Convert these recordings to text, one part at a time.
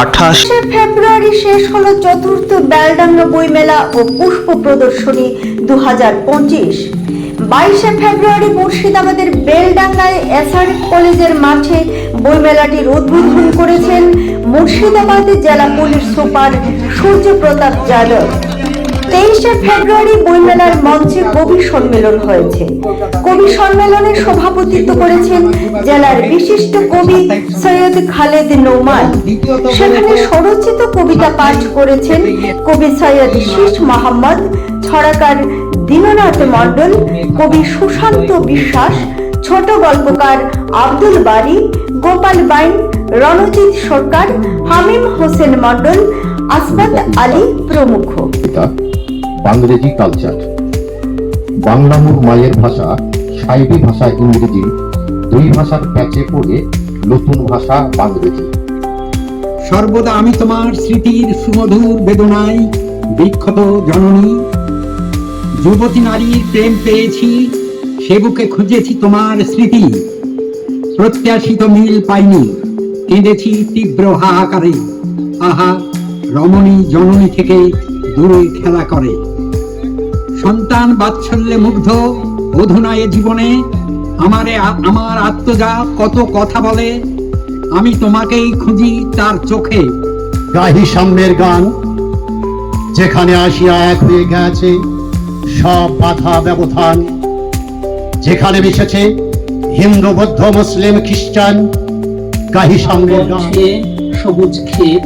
আঠাশ। ফেব্রুয়ারি শেষ হলো চতুর্থ বেলডাঙ্গা বইমেলা ও পুষ্প প্রদর্শনী দু বাইশে ফেব্রুয়ারি মুর্শিদাবাদের বেলডাঙ্গায় এসআর কলেজের মাঠে বইমেলাটির উদ্বোধন করেছেন মুর্শিদাবাদ জেলা পুলিশ সুপার সূর্য প্রতাপ যাদব। তেইশে ফেব্রুয়ারি বইমেলার মঞ্চে কবি সম্মেলন হয়েছে। কবি সম্মেলনে সভাপতিত্ব করেছেন জেলার বিশিষ্ট কবি সৈয়দ খালেদ নোমান। সেখানে কবিতা পাঠ করেছেন কবি সৈয়দ শীষ মোহাম্মদ ছড়াকার দীননাথ মণ্ডল, কবি সুশান্ত বিশ্বাস, ছোট গল্পকার আব্দুল বারী, গোপাল বাইন, রণজিৎ সরকার, হামিম হোসেন মণ্ডল আসমাত আলী প্রমুখ। বাংরেজি কালচার বাংলা মোর মায়ের ভাষা, সাইবি ভাষা ইংরেজি, দুই ভাষার প্যাচে পড়ে নতুন ভাষা বাংরেজি সর্বদা আমি তোমার স্মৃতির সুমধুর বেদনায় বিক্ষত জননী। যুবতী নারীর প্রেম পেয়েছি, সে বুকে খুঁজেছি তোমার স্মৃতি। প্রত্যাশিত মিল পাইনি, কেঁদেছি তীব্র হাহাকারে। আহা, রমণী জননী থেকে দূরে খেলা করে। সন্তান বাৎসল্যে মুগ্ধ অধুনায় জীবনে। আমারে আমার আত্মজা কত কথা বলে আমি তোমাকেই খুঁজি তার চোখে। গাহি সামনের গান যেখানে আসিয়া এক হয়ে গেছে সব বাধা ব্যবধান। যেখানে মিশেছে হিন্দু বৌদ্ধ মুসলিম খ্রিস্টান গাহি সামনের গান। সবুজ ক্ষেত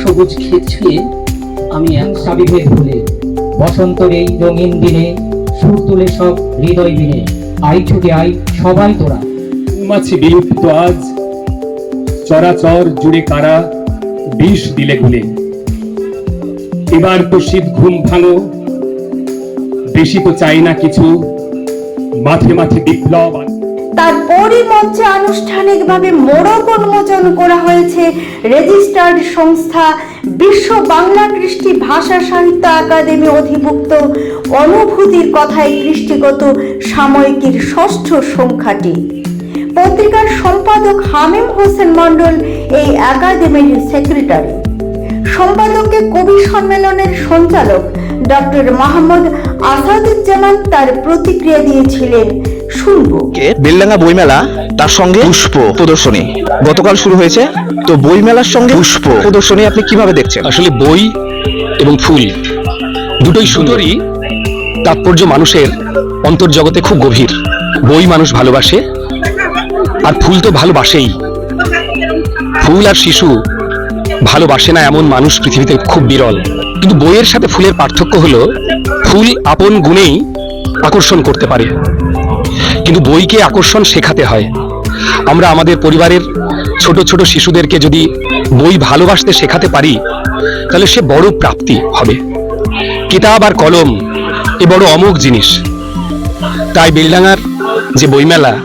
সবুজ ক্ষেত ছুঁয়ে আমি এক সাবিভেদ ভুলে বসন্তের এই রঙিন দিনে, সুর তুলে সব হৃদয় দিনে আই ছুটে আই সবাই তোরা। মৌমাছি বিলুপ্ত আজ, চরাচর জুড়ে কারা বিষ দিলে গুলে এবার তো শীত ঘুম ভাঙো, বেশি তো চাই না কিছু। মাঠে মাঠে বিপ্লব তারপরই মঞ্চে আনুষ্ঠানিকভাবে মোড়ক উন্মোচন করা হয়েছে রেজিস্টার্ড সংস্থা বিশ্ব বাংলা কৃষ্টি ভাষা সাহিত্য একাডেমি অধিভুক্ত অনুভূতির কথায় কৃষ্টিগত সাময়িকীর ষষ্ঠ সংখ্যাটি। পত্রিকার সম্পাদক হামিম হোসেন মণ্ডল এই একাডেমির সেক্রেটারি। সম্পাদককে কবি সম্মেলনের সঞ্চালক ডক্টর মোহাম্মদ আসাদুজ্জামান তার প্রতিক্রিয়া দিয়েছিলেন। শুনব। বেলডাঙ্গা বইমেলা তার সঙ্গে পুষ্প প্রদর্শনী। গতকাল শুরু হয়েছে তো বইমেলার সঙ্গে পুষ্প। প্রদর্শনী আপনি কীভাবে দেখছেন? আসলে বই এবং ফুল দুটোই সুন্দরই তাৎপর্য মানুষের অন্তর্জগতে খুব গভীর। বই মানুষ ভালোবাসে আর ফুল তো ভালোবাসেই। ফুল আর শিশু ভালোবাসে না এমন মানুষ পৃথিবীতে খুব বিরল। কিন্তু বইয়ের সাথে ফুলের পার্থক্য হলো, ফুল আপন গুণেই আকর্ষণ করতে পারে। কিন্তু বইকে আকর্ষণ শেখাতে হয়। আমরা আমাদের পরিবারের ছোট ছোট শিশুদেরকে যদি বই ভালোবাসতে শেখাতে পারি, তাহলে সে বড় প্রাপ্তি হবে। কিতাব আর কলম এ বড় অমোঘ জিনিস। তাই বেলডাঙ্গার যে বইমেলা,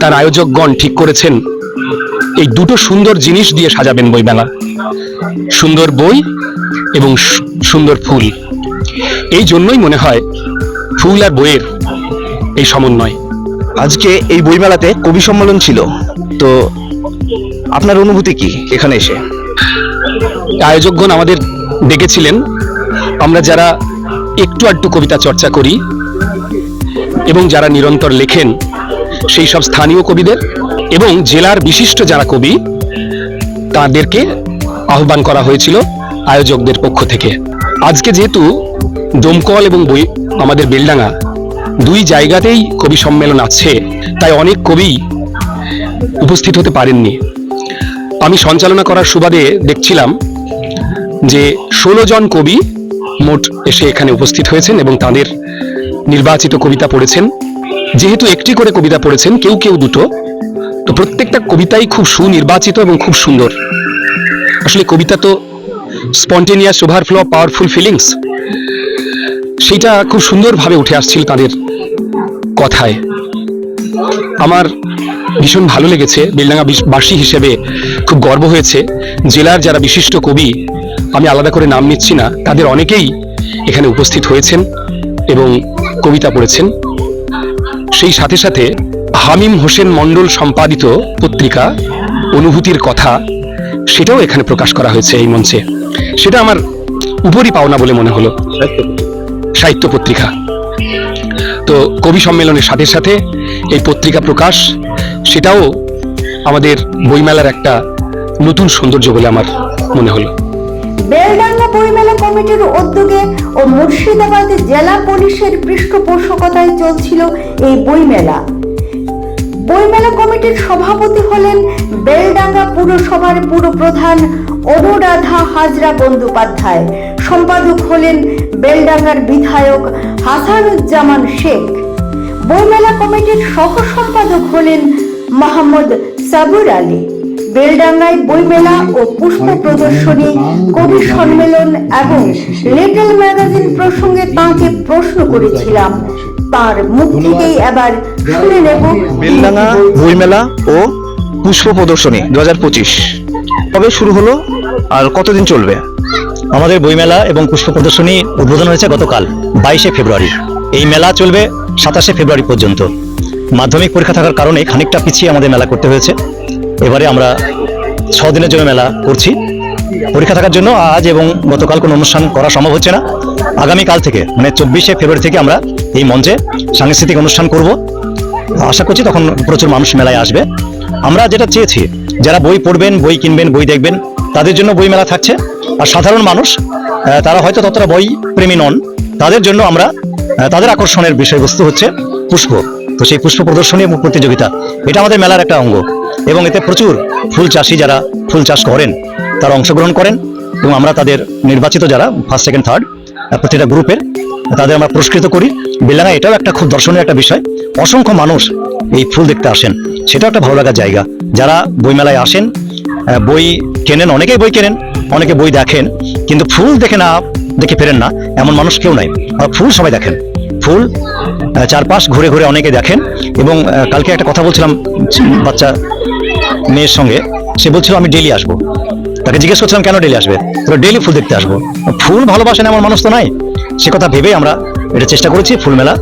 তার আয়োজকগণ ঠিক করেছেন, এই দুটো সুন্দর জিনিস দিয়ে সাজাবেন বইমেলা। সুন্দর বই এবং সুন্দর ফুল। এই জন্যই মনে হয় ফুল আর বইয়ের এই সমন্বয়। আজকে এই বইমেলাতে কবি সম্মেলন ছিল। তো আপনার অনুভূতি কি এখানে এসে? আয়োজকগণ আমাদের ডেকেছিলেন। আমরা যারা একটু আধটু কবিতা চর্চা করি এবং যারা নিরন্তর লেখেন সেই সব স্থানীয় কবিদের এবং জেলার বিশিষ্ট যারা কবি তাদেরকে আহ্বান করা হয়েছিল। আয়োজকদের পক্ষ থেকে। আজকে যেহেতু দমকল এবং বই আমাদের বেলডাঙ্গা দুই জায়গাতেই কবি সম্মেলন আছে, তাই অনেক কবি উপস্থিত হতে পারেননি। আমি সঞ্চালনা করার সুবাদে দেখছিলাম যে ষোলো জন কবি মোট এসে এখানে উপস্থিত হয়েছেন এবং তাদের নির্বাচিত কবিতা পড়েছেন। যেহেতু একটি করে কবিতা পড়েছেন, কেউ কেউ দুটো, তো প্রত্যেকটা কবিতাই খুব সুনির্বাচিত এবং খুব সুন্দর। আসলে কবিতা তো স্পন্টেনিয়াস ওভারফ্লো, পাওয়ারফুল ফিলিংস সেইটা খুব সুন্দরভাবে উঠে আসছিল তাদের কথায়। আমার ভীষণ ভালো লেগেছে, বেলডাঙ্গা বাসী হিসেবে খুব গর্ব হয়েছে। জেলার যারা বিশিষ্ট কবি, আমি আলাদা করে নাম নিচ্ছি না, তাদের অনেকেই এখানে উপস্থিত হয়েছেন এবং কবিতা পড়েছেন। সেই সাথে সাথে হামিম হোসেন মণ্ডল সম্পাদিত পত্রিকা, অনুভূতির কথা, সেটাও এখানে প্রকাশ করা হয়েছে এই মঞ্চে। সেটা আমার উপরই পাওনা বলে মনে হলো। সাহিত্য পত্রিকা। তো কবি সম্মেলনের সাথে সাথে এই পত্রিকা প্রকাশ সেটাও আমাদের বইমেলার একটা নতুন সৌন্দর্য বলে আমার মনে হলো। বেলডাঙ্গা বইমেলা কমিটির উদ্যোগে ও মুর্শিদাবাদ জেলা পুলিশের পৃষ্ঠপোষকতায় চলছিল এই বইমেলা। বইমেলা কমিটির সভাপতি হলেন বেলডাঙ্গা পুরসভার পুরপ্রধান অনুরাধা হাজরা বন্দ্যোপাধ্যায়। সম্পাদক হলেন বেলডাঙ্গার বিধায়ক হাসানুজ্জামান শেখ। বইমেলা কমিটির সহ সম্পাদক হলেন মোহাম্মদ সাবুর আলী। বেলডাঙ্গায় বইমেলা ও পুষ্প প্রদর্শনী কবি সম্মেলন এবং লিটল ম্যাগাজিন প্রসঙ্গে তাঁকে প্রশ্ন করেছিলাম। তার মুখ থেকেই এবার শুনে নেব বেলডাঙ্গা বইমেলা ও পুষ্প প্রদর্শনী দু হাজার পঁচিশ। কবে শুরু হলো আর কতদিন চলবে? আমাদের বইমেলা এবং পুষ্প প্রদর্শনী উদ্বোধন হয়েছে গতকাল, বাইশে ফেব্রুয়ারি। এই মেলা চলবে সাতাশে ফেব্রুয়ারি পর্যন্ত। মাধ্যমিক পরীক্ষা থাকার কারণে খানিকটা পিছিয়ে আমাদের মেলা করতে হয়েছে। এবারে আমরা ছ দিনের জন্য মেলা করছি। পরীক্ষা থাকার জন্য আজ এবং গতকাল কোনো অনুষ্ঠান করা সম্ভব হচ্ছে না। আগামীকাল থেকে মানে চব্বিশে ফেব্রুয়ারি থেকে আমরা এই মঞ্চে সাংস্কৃতিক অনুষ্ঠান করব। আশা করছি তখন প্রচুর মানুষ মেলায় আসবে। আমরা যেটা চেয়েছি, যারা বই পড়বেন, বই কিনবেন, বই দেখবেন, তাদের জন্য বই মেলা থাকছে। আর সাধারণ মানুষ তারা হয়তো ততটা বই প্রেমী নন, তাদের জন্য আমরা তাদের আকর্ষণের বিষয়বস্তু হচ্ছে পুষ্প। তো সেই পুষ্প প্রদর্শনী এবং প্রতিযোগিতা, এটা আমাদের মেলার একটা অঙ্গ। এবং এতে প্রচুর ফুল চাষি যারা ফুল চাষ করেন, তারা অংশগ্রহণ করেন। এবং আমরা তাদের নির্বাচিত যারা ফার্স্ট সেকেন্ড থার্ড প্রতিটা গ্রুপের তাদের আমরা পুরস্কৃত করি। বেলাঙ্গা এটাও একটা খুব দর্শনীয় একটা বিষয়। অসংখ্য মানুষ এই ফুল দেখতে আসেন। সেটাও একটা ভালো লাগার জায়গা। যারা বইমেলায় আসেন বই কেনেন, অনেকেই বই কেনেন, অনেকে বই দেখেন, কিন্তু ফুল দেখে না, দেখে ফেরেন না, এমন মানুষ কেউ নাই। আর ফুল সবাই দেখেন। ফুল চারপাশ ঘুরে ঘুরে অনেকে দেখেন। এবং কালকে একটা কথা বলছিলাম বাচ্চা মেয়ের সঙ্গে। সে বলছিল, আমি ডেলি আসব। তাকে জিজ্ঞেস করছিলাম, কেন ডেলি আসবে? ডেলি ফুল দেখতে আসব। ফুল ভালোবাসেন এমন মানুষ তো নাই। সে কথা ভেবেই আমরা এটা চেষ্টা করেছি ফুল মেলা,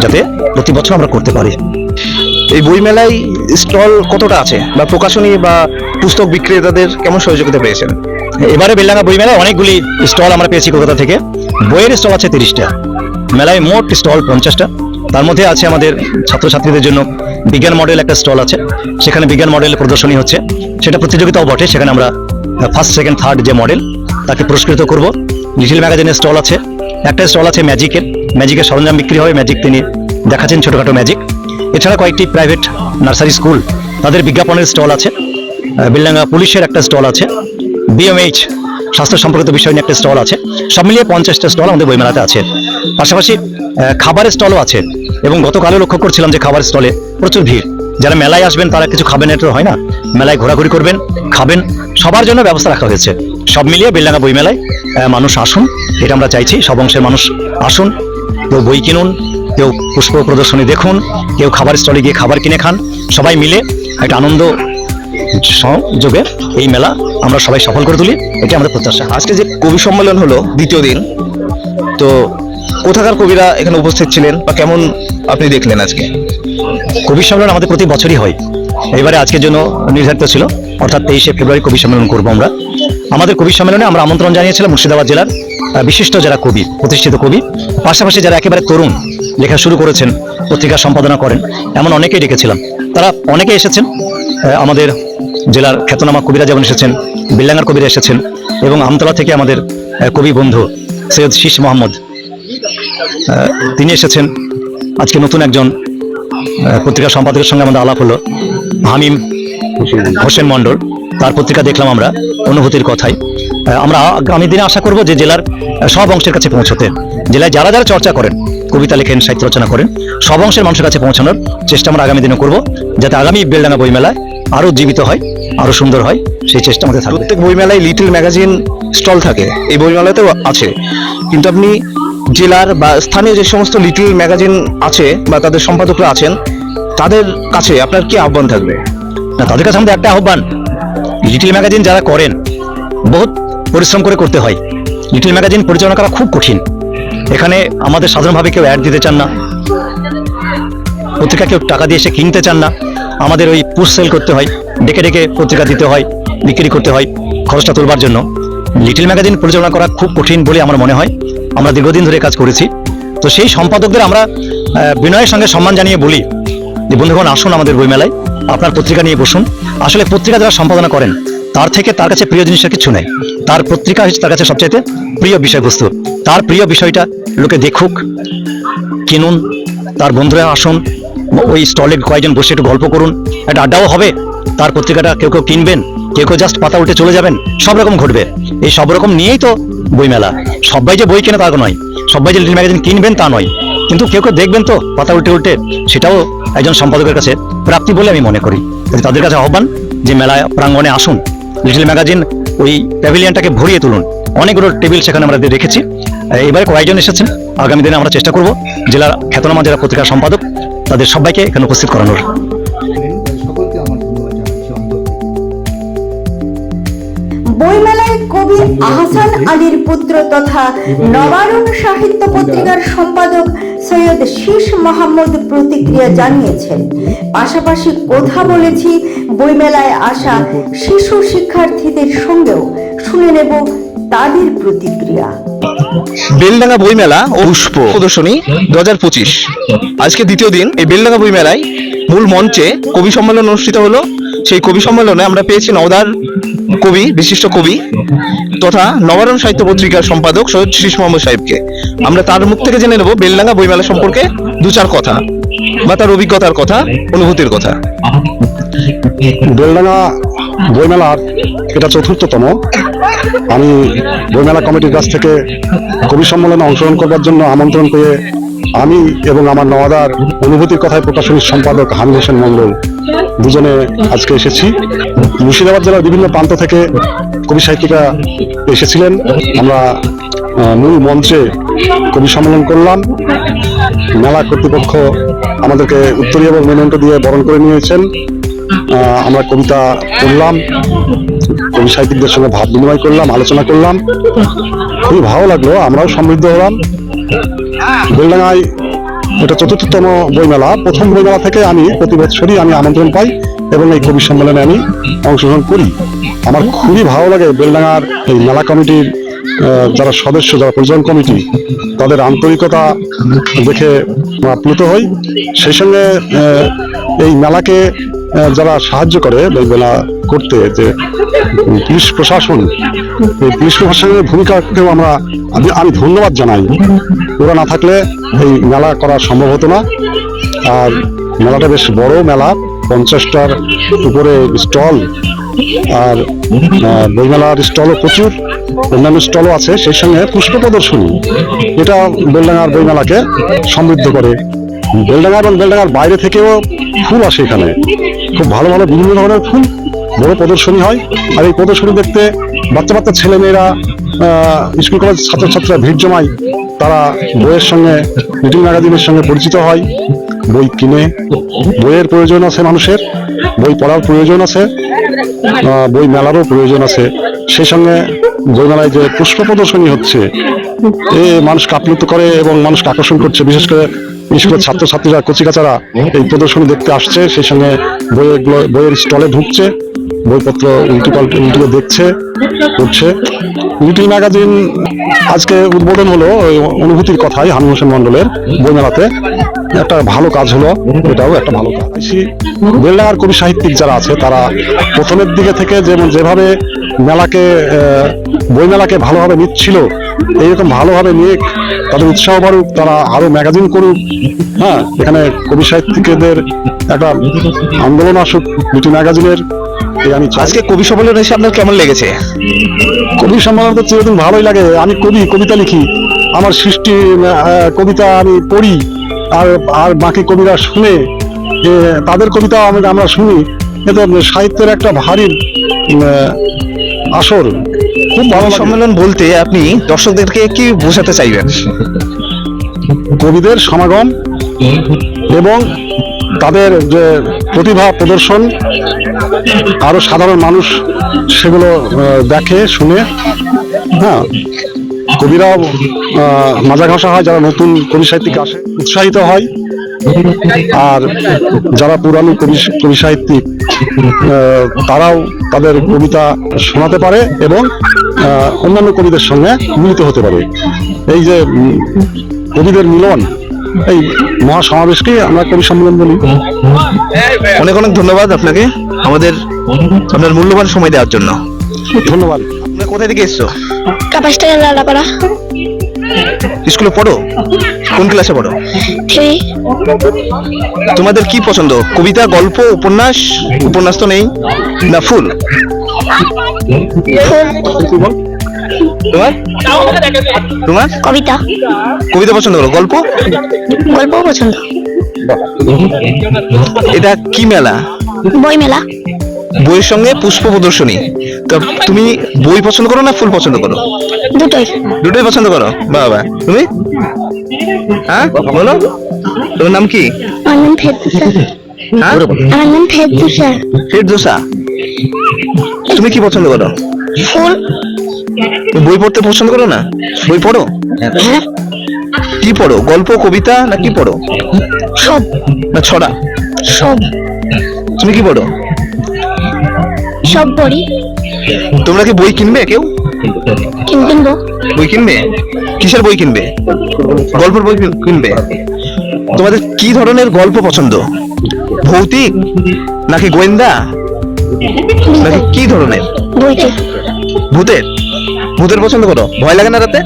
যাতে প্রতি বছর আমরা করতে পারি। এই বইমেলায় স্টল কতটা আছে? বা প্রকাশনী বা পুস্তক বিক্রেতাদের কেমন সহযোগিতা পেয়েছেন? এবারে বেলডাঙ্গা বই মেলায় অনেকগুলি স্টল আমরা পেয়েছি কলকাতা থেকে। বইয়ের স্টল আছে তিরিশটা। মেলায় মোট স্টল পঞ্চাশটা। তার মধ্যে আছে আমাদের ছাত্রছাত্রীদের জন্য বিজ্ঞান মডেল একটা স্টল আছে। সেখানে বিজ্ঞান মডেল প্রদর্শনী হচ্ছে। সেটা প্রতিযোগিতাও বটে। সেখানে আমরা ফার্স্ট সেকেন্ড থার্ড যে মডেল তাকে পুরস্কৃত করব। লিটিল ম্যাগাজিনের স্টল আছে। একটা স্টল আছে ম্যাজিকের ম্যাজিকের সরঞ্জাম বিক্রি হয়। ম্যাজিক তিনি দেখাচ্ছেন ছোটখাটো ম্যাজিক এছাড়া কয়েকটি প্রাইভেট নার্সারি স্কুল তাদের বিজ্ঞাপনের স্টল আছে। বেলডাঙ্গা পুলিশের একটা স্টল আছে। বিএমএইচ স্বাস্থ্য সম্পর্কিত বিষয় নিয়ে একটা স্টল আছে। সব মিলিয়ে পঞ্চাশটা স্টল আমাদের বইমেলাতে আছে। পাশাপাশি খাবারের স্টলও আছে। এবং গতকালও লক্ষ্য করছিলাম যে খাবার স্টলে প্রচুর ভিড়। যারা মেলায় আসবেন তারা কিছু খাবেন এটা হয় না। মেলায় ঘোরাঘুরি করবেন, খাবেন। সবার জন্য ব্যবস্থা রাখা হয়েছে। সব মিলিয়ে বেলডাঙ্গা বই মেলায় মানুষ আসুন। এটা আমরা চাইছি, সব অংশের মানুষ আসুন। কেউ বই কিনুন, কেউ পুষ্প প্রদর্শনী দেখুন, কেউ খাবার স্টলে গিয়ে খাবার কিনে খান। সবাই মিলে একটা আনন্দ সহযোগে এই মেলা আমরা সবাই সফল করে তুলি। এটা আমাদের প্রত্যাশা। আজকে যে কবি সম্মেলন হলো, দ্বিতীয় দিন, তো কোথাকার কবিরা এখানে উপস্থিত ছিলেন বা কেমন আপনি দেখলেন আজকে? কবি সম্মেলন আমাদের প্রতি বছরই হয়। এবারে আজকের জন্য নির্ধারিত ছিল, অর্থাৎ তেইশে ফেব্রুয়ারি কবি সম্মেলন করব আমরা। আমাদের কবি সম্মেলনে আমরা আমন্ত্রণ জানিয়েছিলাম মুর্শিদাবাদ জেলার বিশিষ্ট যারা কবি, প্রতিষ্ঠিত কবি, পাশাপাশি যারা একেবারে তরুণ লেখা শুরু করেছেন, পত্রিকা সম্পাদনা করেন, এমন অনেকেই ডেকেছিলাম। তারা অনেকে এসেছেন আমাদের জেলার খ্যাতনামা কবিরা যেমন এসেছেন, বিল্লাঙ্গার কবিরা এসেছেন, এবং আমতলা থেকে আমাদের কবি বন্ধু সৈয়দ শীষ মোহাম্মদ তিনি এসেছেন। আজকে নতুন একজন পত্রিকা সম্পাদকের সঙ্গে আমাদের আলাপ হলো, হামিম হোসেন মন্ডল তার পত্রিকা দেখলাম আমরা অনুভূতির কথাই। আমরা আগামী দিনে আশা করব যে জেলার সব অংশের কাছে পৌঁছতে জেলায় যারা যারা চর্চা করেন কবিতা লেখেন সাহিত্য রচনা করেন সব অংশের মানুষের কাছে পৌঁছানোর চেষ্টা আমরা আগামী দিনে করব যাতে আগামী বেলডাঙ্গা বইমেলায় আরও জীবিত হয় আরও সুন্দর হয় সেই চেষ্টা আমাদের থাকবে। প্রত্যেক বইমেলায় লিটল ম্যাগাজিন স্টল থাকে এই বইমেলাতেও আছে। কিন্তু আপনি জেলার বা স্থানীয় যে সমস্ত লিটল ম্যাগাজিন আছে বা তাদের সম্পাদকরা আছেন তাদের কাছে আপনার কি আহ্বান থাকবে? না তাদের কাছে আমাদের একটা আহ্বান লিটিল ম্যাগাজিন যারা করেন, বহুত পরিশ্রম করে করতে হয়। লিটিল ম্যাগাজিন পরিচালনা করা খুব কঠিন। এখানে আমাদের সাধারণভাবে কেউ অ্যাড দিতে চান না। পত্রিকা কেউ টাকা দিয়ে এসে কিনতে চান না। আমাদের ওই পুশ সেল করতে হয়। ডেকে ডেকে পত্রিকা দিতে হয়, বিক্রি করতে হয় খরচটা তোলবার জন্য। লিটিল ম্যাগাজিন পরিচালনা করা খুব কঠিন বলে আমার মনে হয়। আমরা দীর্ঘদিন ধরে কাজ করেছি। তো সেই সম্পাদকদের আমরা বিনয়ের সঙ্গে সম্মান জানিয়ে বলি যে, বন্ধুগণ, আসুন আমাদের বইমেলায়। আপনার পত্রিকা নিয়ে বসুন। আসলে পত্রিকা যারা সম্পাদনা করেন, তার থেকে তার কাছে প্রিয় জিনিসের কিছু নেই। তার পত্রিকা হচ্ছে তার কাছে সবচাইতে প্রিয় বিষয়বস্তু। তার প্রিয় বিষয়টা লোকে দেখুক, কিনুন, তার বন্ধুরা আসুন, ওই স্টলে কয়েকজন বসে একটু গল্প করুন, একটা আড্ডাও হবে, তার পত্রিকাটা কেউ কেউ কিনবেন, কেউ কেউ জাস্ট পাতা উল্টে চলে যাবেন, সব রকম ঘটবে। এই সব রকম নিয়েই তো বইমেলা। সবাই যে বই কেনে তা নয়, সবাই যে লিটিল ম্যাগাজিন কিনবেন তা নয়। কিন্তু কেউ কেউ দেখবেন তো পাতা উল্টে উল্টে, সেটাও একজন সম্পাদকের কাছে প্রাপ্তি বলে আমি মনে করি। তাদের কাছে আহ্বান যে মেলায় প্রাঙ্গণে আসুন লিটিল ম্যাগাজিন ওই প্যাভিলিয়নটাকে ভরিয়ে তুলুন। অনেকগুলো টেবিল সেখানে আমরা রেখেছি। এবারে কয়েকজন এসেছেন। আগামী দিনে আমরা চেষ্টা করব জেলার খ্যাতনামা যারা পত্রিকার সম্পাদক তাদের সবাইকে এখানে উপস্থিত করানোর। বইমেলায় কবি আহসান আলীর পুত্র তথা নবারুণ সাহিত্য পত্রিকার সম্পাদক সৈয়দ শীষ মোহাম্মদ প্রতিক্রিয়া জানিয়েছেন। পাশাপাশি কথা বলেছি বইমেলায় আসা শিশু শিক্ষার্থীদের সঙ্গেও। শুনে নেব তাদের প্রতিক্রিয়া। বেলডাঙ্গা বইমেলা ও পুষ্প। প্রদর্শনী দু হাজার পঁচিশ। আজকে দ্বিতীয় দিন এই বেলডাঙ্গা বইমেলায় মূল মঞ্চে কবি সম্মেলন অনুষ্ঠিত হলো। সেই কবি সম্মেলনে আমরা পেয়েছি নওদার কবি, বিশিষ্ট কবি, তথা নবারণ সাহিত্য পত্রিকার সম্পাদক সৈয়দ শীষ মোহাম্মদ সাহেবকে। আমরা তার মুখ থেকে জেনে নেব বেলডাঙ্গা বইমেলা সম্পর্কে দু চার কথা, বা তার অভিজ্ঞতার কথা, অনুভূতির কথা। বেলডাঙ্গা বইমেলার, এটা চতুর্থতম। আমি বইমেলা কমিটির কাছ থেকে কবি সম্মেলনে অংশগ্রহণ করবার জন্য আমন্ত্রণ পেয়ে আমি এবং আমার নওয়াদার অনুভূতির কথায় প্রকাশনীর সম্পাদক হামিদ হোসেন মন্ডল দুজনে আজকে এসেছি। মুর্শিদাবাদ জেলার বিভিন্ন প্রান্ত থেকে কবি সাহিত্যিকা এসেছিলেন। আমরা মূল মঞ্চে কবি সম্মেলন করলাম। মেলা কর্তৃপক্ষ আমাদেরকে উত্তরীয় এবং মেমেন্টো দিয়ে বরণ করে নিয়েছেন। আমরা কবিতা পড়লাম, কবি সাহিত্যিকদের সঙ্গে ভাব বিনিময় করলাম, আলোচনা করলাম। খুবই ভালো লাগল, আমরাও সমৃদ্ধ হলাম। বেলডাঙ্গায় এটা চতুর্থতম বইমেলা। প্রথম বইমেলা থেকে আমি প্রতি বছরই আমি আমন্ত্রণ পাই এবং এই কবি সম্মেলনে আমি অংশগ্রহণ করি। আমার খুবই ভালো লাগে বেলডাঙার এই মেলা কমিটির যারা সদস্য, যারা পরিচালন কমিটি, তাদের আন্তরিকতা দেখে আপ্লুত হই। সেই সঙ্গে এই মেলাকে যারা সাহায্য করে এই মেলা করতে যে পুলিশ প্রশাসন, এই পুলিশ প্রশাসনের ভূমিকাকেও আমরা, আমি আমি ধন্যবাদ জানাই। ওরা না থাকলে এই মেলা করা সম্ভব হতো না। আর মেলাটা বেশ বড় মেলা, পঞ্চাশটার উপরে স্টল, আর বইমেলার স্টলও প্রচুর, অন্যান্য স্টলও আছে, সেই সঙ্গে পুষ্প প্রদর্শনী। এটা বেলডাঙ্গার বইমেলাকে সমৃদ্ধ করে। বেলডাঙ্গা এবং বেলডাঙ্গার বাইরে থেকেও ফুল আসে এখানে। খুব ভালো ভালো বিভিন্ন ধরনের ফুল বড় প্রদর্শনী হয়। আর এই প্রদর্শনী দেখতে বাচ্চা বাচ্চা ছেলেমেয়েরা স্কুল কলেজ ছাত্রছাত্রীরা ভিড় জমায়। তারা বইয়ের সঙ্গে লিটিল ম্যাগাজিনের সঙ্গে পরিচিত হয়। বই কিনে। বইয়ের প্রয়োজন আছে মানুষের। বই পড়ার প্রয়োজন আছে। বই মেলারও প্রয়োজন আছে। সেই সঙ্গে বইমেলায় যে পুষ্প প্রদর্শনী হচ্ছে, এ মানুষকে আপ্লুত করে এবং মানুষকে আকর্ষণ করছে। বিশেষ করে স্কুলের ছাত্রছাত্রীরা, কচিকাচারা এই প্রদর্শনী দেখতে আসছে। সেই সঙ্গে বইয়ের বইয়ের স্টলে ঢুকছে। বইপত্র উল্টি পাল্টে উল্টিয়ে দেখছে, করছে। লিটিল ম্যাগাজিন আজকে উদ্বোধন হলো অনুভূতির কথাই হামিম হোসেন মন্ডলের বইমেলাতে। একটা ভালো কাজ হলো, এটাও একটা ভালো কাজ। বেলডাঙ্গার কবি সাহিত্যিক যারা আছে, তারা প্রথমের দিকে থেকে যেমন যেভাবে মেলাকে বইমেলাকে ভালোভাবে নিচ্ছিল, এইরকম ভালোভাবে নিয়ে তাদের উৎসাহ বাড়ুক, তারা আরও ম্যাগাজিন করুক। হ্যাঁ এখানে কবি সাহিত্যিকদের একটা আন্দোলন আসুক লিটিল ম্যাগাজিনের আমি আজকে কবি সম্মেলনে এসে আপনার কেমন লেগেছে? কবি সম্মেলন তো চিরদিন ভালোই লাগে। আমি কবি কবিতা লিখি। আমার সৃষ্টি কবিতা আমি পড়ি। আর আর বাকি কবিরা শুনে তাদের কবিতা আমি আমরা শুনি। এ সাহিত্যের একটা ভারী আসর খুব ভালো সম্মেলন বলতে আপনি দর্শকদেরকে কি বোঝাতে চাইবেন? কবিদের সমাগম এবং তাদের যে প্রতিভা প্রদর্শন আরও সাধারণ মানুষ সেগুলো দেখে শুনে হ্যাঁ। কবিরাও আহ, মাজা ঘষা হয় যারা নতুন কবি সাহিত্যিক আসে উৎসাহিত হয়। আর যারা পুরানো কবি কবি সাহিত্যিক তারাও তাদের কবিতা শোনাতে পারে এবং অন্যান্য কবিদের সঙ্গে মিলিত হতে পারে। এই যে কবিদের মিলন এই মহাসমাবেশকে আমরা কবি সম্মেলন বলি। অনেক অনেক ধন্যবাদ আপনাকে আমাদের আপনার মূল্যবান সময় দেওয়ার জন্য। ধন্যবাদ। তোমরা কোথায় থেকে এসছো? কাপাস থেকে লালাপাড়া। স্কুলে পড়ো? কোন ক্লাসে পড়ো? থ্রি তোমাদের কি পছন্দ? কবিতা গল্প উপন্যাস? উপন্যাস তো নেই। না ফুল। তোমার? তোমার? কবিতা। কবিতা পছন্দ করো? গল্প? গল্প পছন্দ। এটা কি মেলা? বই মেলা। বইয়ের সঙ্গে পুষ্প প্রদর্শনী। তো তুমি বই পছন্দ করো না ফুল পছন্দ করো? দুটোই। দুটোই পছন্দ করো? বাবা। তুমি? হ্যাঁ? বলো। তোমার নাম কি? আমার নাম ফেরদুসা হ্যাঁ? আমার নাম ফেরদুসা ফেরদোসা তুমি কি পছন্দ করো? ফুল। বই পড়তে পছন্দ করো না? বই পড়ো? কি পড়ো? গল্প কবিতা না কি পড়ো? সব। না ছড়া? সব। তুমি কি পড়ো? সব পড়ি। তোমরা কি বই কিনবে কেউ? কিনবো। বই কিনবে? কিসের বই কিনবে? গল্পের বই কিনবে? তোমাদের কি ধরনের গল্প পছন্দ? ভৌতিক নাকি গোয়েন্দা? নাকি কি ধরনের? ভূতের? ভূতের পছন্দ করো? ভয় লাগে না রাতে?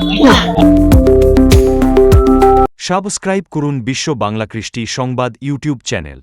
সাবস্ক্রাইব করুন বিশ্ব বাংলা কৃষ্টি সংবাদ ইউটিউব চ্যানেল।